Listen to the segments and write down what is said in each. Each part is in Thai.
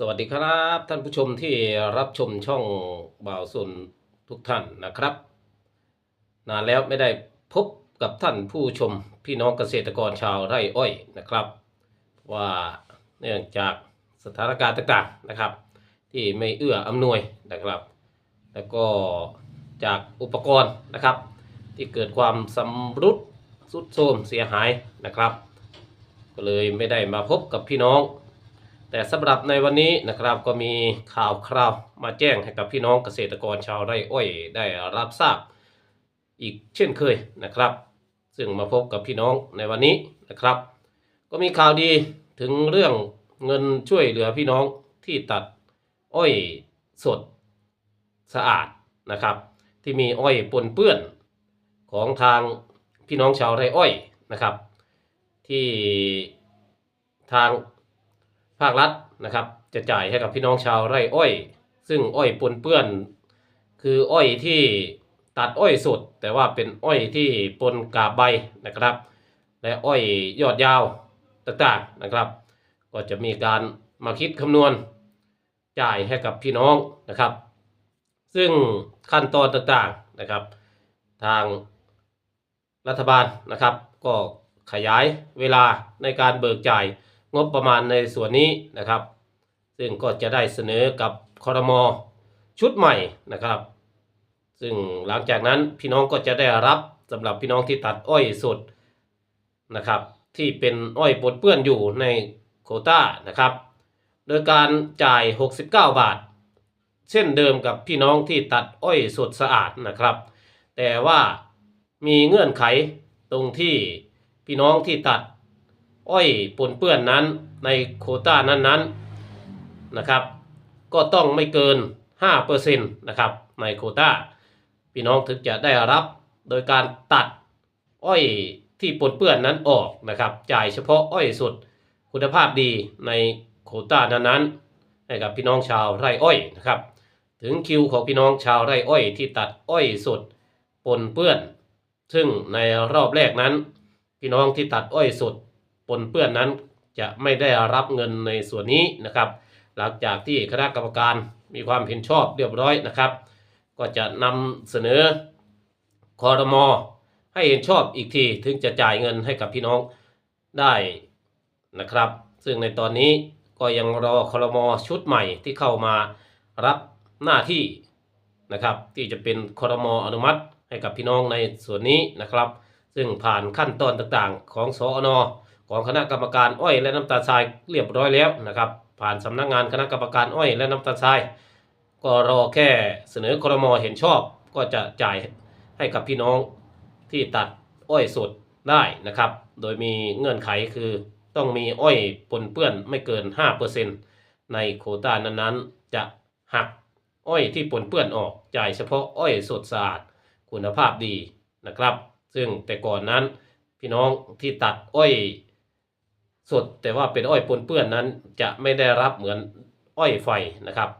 สวัสดีครับท่านผู้ชมที่รับชมช่องบ่าวสุนทุกท่านนะครับ นานแล้วไม่ได้พบกับท่านผู้ชมพี่น้องเกษตรกรชาวไร่อ้อยนะครับ ว่าเนื่องจากสถานการณ์ต่างๆนะครับ ที่ไม่เอื้ออำนวยนะครับ แล้วก็จากอุปกรณ์นะครับ ที่เกิดความสำรุดสุดโทรมเสียหายนะครับ ก็เลยไม่ได้มาพบกับพี่น้อง แต่สำหรับในวันนี้นะครับก็มีข่าวคราวมาแจ้งให้กับพี่น้องเกษตรกรชาวไร่อ้อยได้รับทราบ อีกเช่นเคยนะครับ ซึ่งมาพบกับพี่น้องในวันนี้นะครับ ก็มีข่าวดีถึงเรื่องเงินช่วยเหลือพี่น้องที่ตัดอ้อยสดสะอาดนะครับ ที่มีอ้อยปนเปื้อนของทางพี่น้องชาวไร่อ้อยนะครับ ที่ทาง ภาครัฐนะครับ จะจ่ายให้กับพี่น้องชาวไร่อ้อย ซึ่งอ้อยปนเปื้อน คืออ้อยที่ตัดอ้อยสดแต่ว่าเป็นอ้อยที่ปนกาบใบนะครับ และอ้อยยอดยาวต่างๆนะครับ ก็จะมีการมาคิดคำนวณจ่ายให้กับพี่น้องนะครับ ซึ่งขั้นตอนต่างๆนะครับ ทางรัฐบาลนะครับ ก็ขยายเวลาในการเบิกจ่าย งบประมาณในส่วนนี้นะครับ ซึ่งก็จะได้เสนอกับคอรมอชุดใหม่นะครับ ซึ่งหลังจากนั้นพี่น้องก็จะได้รับสำหรับพี่น้องที่ตัดอ้อยสดนะครับ ที่เป็นอ้อยปนเปื้อนอยู่ในโคต้านะครับ โดยการจ่าย 69 บาท เช่นเดิมกับพี่น้องที่ตัดอ้อยสดสะอาดนะครับ แต่ว่ามีเงื่อนไขตรงที่พี่น้องที่ตัด อ้อยปนเปื้อนนั้นในโคต้านั้นๆนะครับ ก็ต้องไม่เกิน 5%นะครับในโคต้า พี่น้องถึงจะได้รับโดยการตัดอ้อยที่ปนเปื้อนนั้นออกนะครับ จ่ายเฉพาะอ้อยสุดคุณภาพดีในโคต้านั้นๆให้กับพี่น้องชาวไร่อ้อยนะครับ ถึงคิวของพี่น้องชาวไร่อ้อยที่ตัดอ้อยสุดปนเปื้อน ซึ่งในรอบแรกนั้น พี่น้องที่ตัดอ้อยสุด ปนเปื้อนนั้นจะไม่ได้รับเงินในส่วนนี้นะครับ หลังจากที่คณะกรรมการมีความเห็นชอบเรียบร้อยนะครับ ก็จะนำเสนอคอรมอให้เห็นชอบอีกทีถึงจะจ่ายเงินให้กับพี่น้องได้นะครับ ซึ่งในตอนนี้ก็ยังรอคอรมอชุดใหม่ที่เข้ามารับหน้าที่นะครับ ที่จะเป็นคอรมออนุมัติให้กับพี่น้องในส่วนนี้นะครับ ซึ่งผ่านขั้นตอนต่างๆของสอนอ ของคณะกรรมการอ้อยและน้ำตาลทรายเรียบร้อยแล้วนะครับ ผ่านสำนักงานคณะกรรมการอ้อยและน้ำตาลทราย ก็รอแค่เสนอครมเห็นชอบ ก็จะจ่ายให้กับพี่น้องที่ตัดอ้อยสดได้นะครับ โดยมีเงื่อนไขคือต้องมีอ้อยปนเปื้อนไม่เกิน 5%ในโคต้านั้นๆ จะหักอ้อยที่ปนเปื้อนออกจ่ายเฉพาะอ้อยสดสะอาดคุณภาพดีนะครับ ซึ่งแต่ก่อนนั้นพี่น้องที่ตัดอ้อย สดแต่ว่าเป็นอ้อยปนเปื้อนนั้นจะไม่ได้รับเหมือนอ้อยไฟนะครับ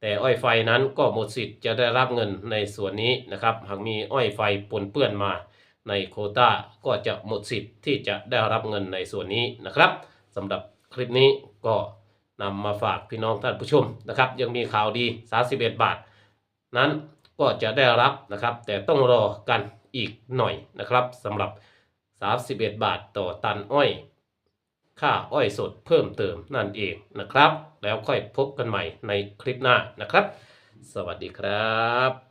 แต่อ้อยไฟนั้นก็หมดสิทธิ์จะได้รับเงินในส่วนนี้นะครับ หากมีอ้อยไฟปนเปื้อนมาในโคต้าก็จะหมดสิทธิ์ที่จะได้รับเงินในส่วนนี้นะครับสำหรับคลิปนี้ก็นำมาฝากพี่น้องท่านผู้ชมนะครับ ยังมีข่าวดี 31 บาท นั้นก็จะได้รับนะครับ แต่ต้องรอกันอีกหน่อยนะครับสำหรับ 31 บาทต่อตันอ้อย ค่าอ้อยสดเพิ่มเติมนั่นเองนะครับ แล้วค่อยพบกันใหม่ในคลิปหน้านะครับ สวัสดีครับ